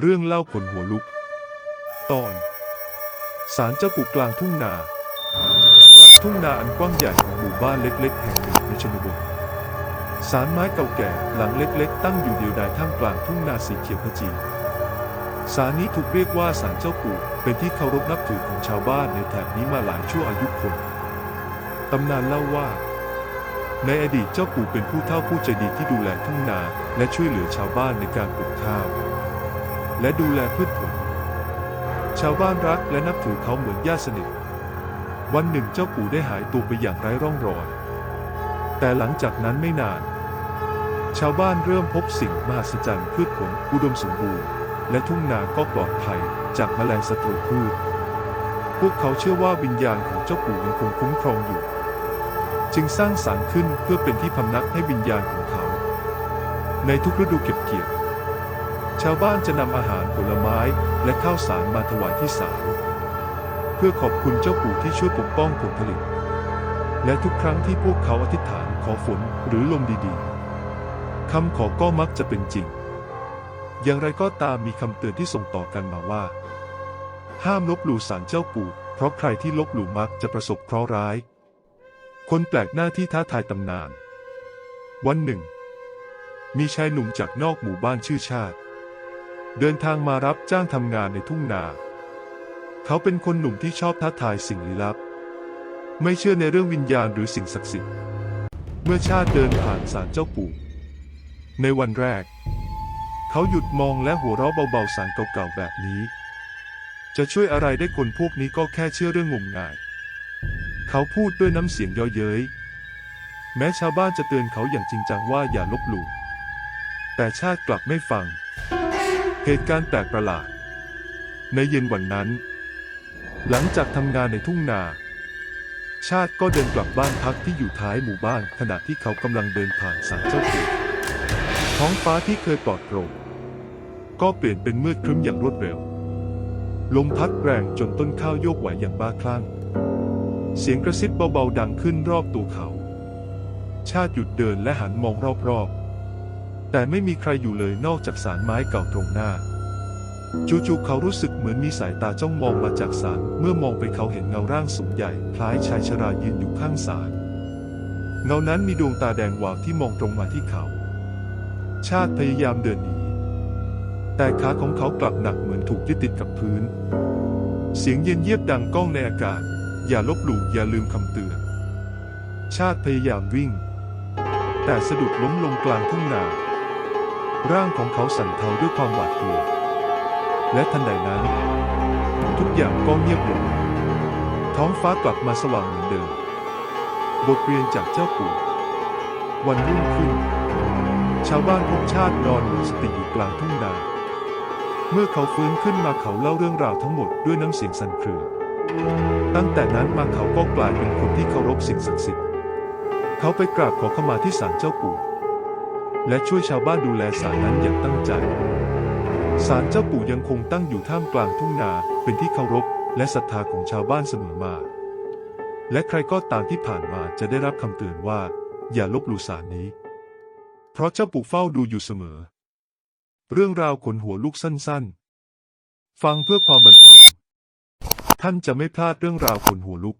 เรื่องเล่าขนหัวลุก ตอนศาลเจ้าปู่กลางทุ่งนากลางทุ่งนาอันกว้างใหญ่ของหมู่บ้านเล็ก ๆ แห่งหนึ่งในชนบทศาลไม้เก่าแก่หลังเล็ก ๆ ตั้งอยู่เดียวดายท่ามกลางทุ่งนาสีเขียวขจีศาลนี้ถูกเรียกว่าศาลเจ้าปู่เป็นที่เคารพนับถือของชาวบ้านในแถบนี้มาหลายชั่วอายุคน ตำนานเล่าว่า ในอดีตเจ้าปู่เป็นผู้เฒ่าผู้ใจดีที่ดูแลทุ่งนาและช่วยเหลือชาวบ้านในการปลูกข้าว และดูแลพืชผล ชาวบ้านรักและนับถือเขาเหมือนญาติสนิท วันหนึ่งเจ้าปู่ได้หายตัวไปอย่างไร้ร่องรอย แต่หลังจากนั้นไม่นาน ชาวบ้านเริ่มพบสิ่งมหัศจรรย์พืชผลอุดมสมบูรณ์ และทุ่งนาก็ปลอดภัยจากแมลงศัตรูพืช พวกเขาเชื่อว่าวิญญาณของเจ้าปู่ยังคงคุ้มครองอยู่ จึงสร้างสารขึ้นเพื่อเป็นที่พำนักให้วิญญาณของเขา ในทุกฤดูเก็บเกี่ยว ชาวบ้านจะนำอาหารผลไม้และข้าวสารมาถวายที่ศาลเพื่อขอบคุณเจ้าปู่ที่ช่วยปกป้องผลผลิต และทุกครั้งที่พวกเขาอธิษฐานขอฝนหรือลมดีๆคำขอก็มักจะเป็นจริง อย่างไรก็ตามมีคำเตือนที่ส่งต่อกันมาว่า ห้ามลบหลู่ศาลเจ้าปู่ เพราะใครที่ลบหลู่มักจะประสบเคราะห์ร้าย คนแปลกหน้าที่ท้าทายตำนาน วันหนึ่ง มีชายหนุ่มจากนอกหมู่บ้านชื่อชาติ เดินทางมารับจ้างทำงานในทุ่งนา เขาเป็นคนหนุ่มที่ชอบท้าทายสิ่งลี้ลับ ไม่เชื่อในเรื่องวิญญาณหรือสิ่งศักดิ์สิทธิ์ เมื่อชาติเดินผ่านศาลเจ้าปู่ ในวันแรก เขาหยุดมองและหัวเราะเบาๆสารเก่าๆแบบนี้ จะช่วยอะไรได้คนพวกนี้ก็แค่เชื่อเรื่องงมงาย เขาพูดด้วยน้ำเสียงเย่อเย้ย แม้ชาวบ้านจะเตือนเขาอย่างจริงจังว่าอย่าลบหลู่แต่ชาติกลับไม่ฟัง เหตุการณ์แปลกประหลาด ในเย็นวันนั้น หลังจากทำงานในทุ่งนา ชาติก็เดินกลับบ้านพักที่อยู่ท้ายหมู่บ้านขณะที่เขากำลังเดินผ่านศาลเจ้าปู่ท้องฟ้าที่เคยปลอดโปร่งก็เปลี่ยนเป็นมืดครึ้มอย่างรวดเร็ว ลมพัดแรงจนต้นข้าวโยกไหวอย่างบ้าคลั่ง เสียงกระซิบเบาๆดังขึ้นรอบตัวเขา ชาติหยุดเดินและหันมองรอบๆ แต่ไม่มีใครอยู่เลยนอกจากสารไม้เก่าตรงหน้า จู่ๆเขารู้สึกเหมือนมีสายตาจ้องมองมาจากสารเมื่อมองไปเขาเห็นเงาร่างสูงใหญ่ คล้ายชายชรายืนอยู่ข้างสารเงานั้นมีดวงตาแดงวาวที่มองตรงมาที่เขา ชาติพยายามเดินหนีแต่ขาของเขากลับหนักเหมือนถูกยึดติดกับพื้น เสียงเย็นเยียบดังก้องในอากาศ อย่าลบหลู่อย่าลืมคำเตือน ชาติพยายามวิ่ง แต่สะดุดล้มลงกลางทุ่งนา ร่างของเขาสั่นเทาด้วยความหวาดกลัว และทันใดนั้น ทุกอย่างก็เงียบลง ท้องฟ้ากลับมาสว่างเหมือนเดิม บทเรียนจากเจ้าปู่ วันรุ่งขึ้น ชาวบ้านพบชาตินอนหมดสติอยู่กลางทุ่งนาเมื่อเขาฟื้นขึ้นมาเขาเล่าเรื่องราวทั้งหมดด้วยน้ำเสียงสั่นเครือ ตั้งแต่นั้นมาเขาก็กลายเป็นคนที่เคารพสิ่งศักดิ์สิทธิ์ เขาไปกราบขอขมาที่ศาลเจ้าปู่ และช่วยชาวบ้านดูแลศาลนั้นอย่างตั้งใจศาลเจ้าปู่ยังคงตั้งอยู่ท่ามกลางทุ่งนา เป็นที่เคารพและศรัทธาของชาวบ้านเสมอมา และใครก็ตามที่ผ่านมาจะได้รับคำเตือนว่า อย่าลบหลู่ศาลนี้ เพราะเจ้าปู่เฝ้าดูอยู่เสมอ เรื่องราวขนหัวลุกสั้นๆ ฟังเพื่อความบันเทิง ท่านจะไม่พลาดเรื่องราวขนหัวลุก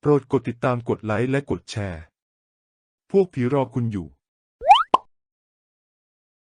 โปรดกดติดตามกดไลค์และกดแชร์ พวกผีรอคุณอยู่